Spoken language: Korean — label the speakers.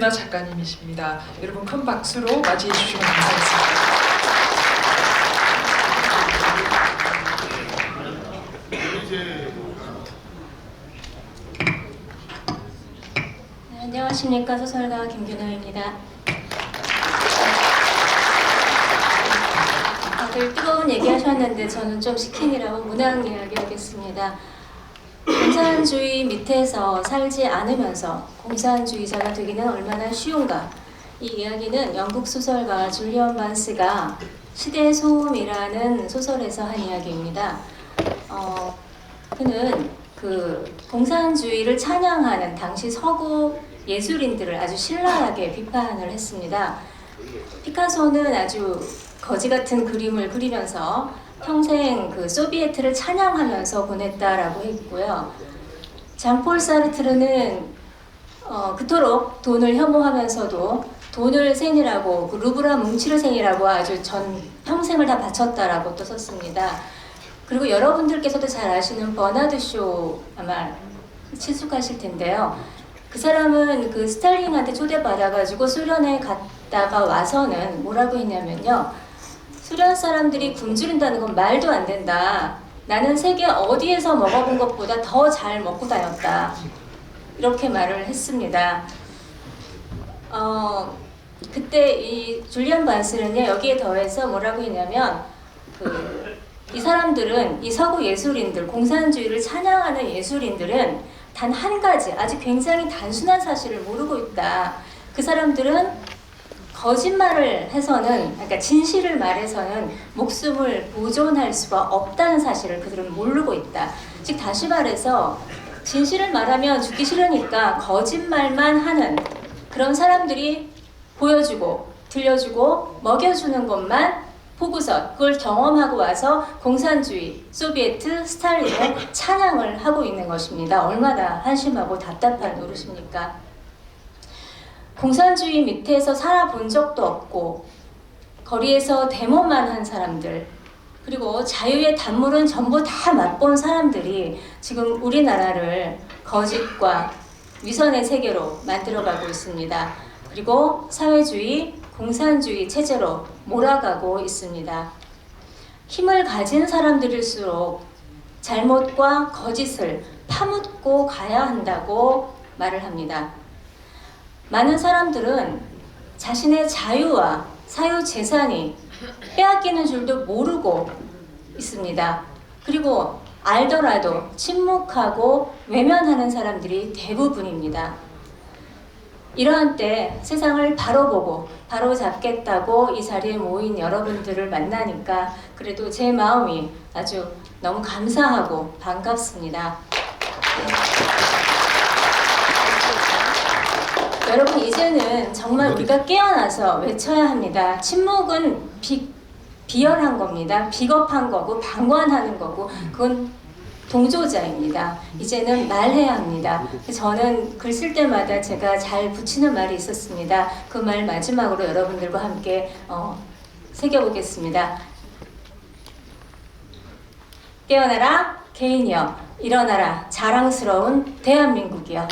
Speaker 1: 나 작가님이십니다. 여러분 큰 박수로 맞이해 주시면 감사하겠습니다.
Speaker 2: 네, 안녕하십니까 소설가 김균호입니다. 다들 뜨거운 얘기하셨는데 저는 좀 시킨이라고 문학 이야기 하겠습니다. 공산주의 밑에서 살지 않으면서 공산주의자가 되기는 얼마나 쉬운가. 이 이야기는 영국 소설가 줄리언 반스가 시대의 소음이라는 소설에서 한 이야기입니다. 어, 그는 그 공산주의를 찬양하는 당시 서구 예술인들을 아주 신랄하게 비판을 했습니다. 피카소는 아주 거지 같은 그림을 그리면서 평생 그 소비에트를 찬양하면서 보냈다라고 했고요. 장폴 사르트르는 어, 그토록 돈을 혐오하면서도 돈을 생이라고 그 루브라 뭉치를 생이라고 아주 전 평생을 다 바쳤다라고 또 썼습니다. 그리고 여러분들께서도 잘 아시는 버나드 쇼 아마 친숙하실 텐데요. 그 사람은 그 스탈린한테 초대받아가지고 소련에 갔다가 와서는 뭐라고 했냐면요. 소련 사람들이 굶주린다는 건 말도 안 된다. 나는 세계 어디에서 먹어본 것보다 더 잘 먹고 다녔다. 이렇게 말을 했습니다. 어, 그때 이 줄리안 반스는요, 여기에 더해서 뭐라고 했냐면, 그, 이 사람들은, 이 서구 예술인들, 공산주의를 찬양하는 예술인들은 단 한 가지, 아주 굉장히 단순한 사실을 모르고 있다. 그 사람들은 거짓말을 해서는, 그러니까 진실을 말해서는 목숨을 보존할 수가 없다는 사실을 그들은 모르고 있다. 즉, 다시 말해서, 진실을 말하면 죽기 싫으니까 거짓말만 하는 그런 사람들이 보여주고 들려주고 먹여주는 것만 보고서 그걸 경험하고 와서 공산주의, 소비에트, 스탈린의 찬양을 하고 있는 것입니다. 얼마나 한심하고 답답한 노릇입니까? 공산주의 밑에서 살아본 적도 없고 거리에서 데모만 한 사람들 그리고 자유의 단물은 전부 다 맛본 사람들이 지금 우리나라를 거짓과 위선의 세계로 만들어가고 있습니다. 그리고 사회주의, 공산주의 체제로 몰아가고 있습니다. 힘을 가진 사람들일수록 잘못과 거짓을 파묻고 가야 한다고 말을 합니다. 많은 사람들은 자신의 자유와 사유 재산이 빼앗기는 줄도 모르고 있습니다. 그리고 알더라도 침묵하고 외면하는 사람들이 대부분입니다. 이러한 때 세상을 바로 보고 바로 잡겠다고 이 자리에 모인 여러분들을 만나니까 그래도 제 마음이 아주 너무 감사하고 반갑습니다. 여러분 이제는 정말 우리가 깨어나서 외쳐야 합니다. 침묵은 비, 비열한 겁니다. 비겁한 거고 방관하는 거고 그건 동조자입니다. 이제는 말해야 합니다. 저는 글 쓸 때마다 제가 잘 붙이는 말이 있었습니다. 그 말 마지막으로 여러분들과 함께 어, 새겨보겠습니다. 깨어나라 개인이여 일어나라 자랑스러운 대한민국이여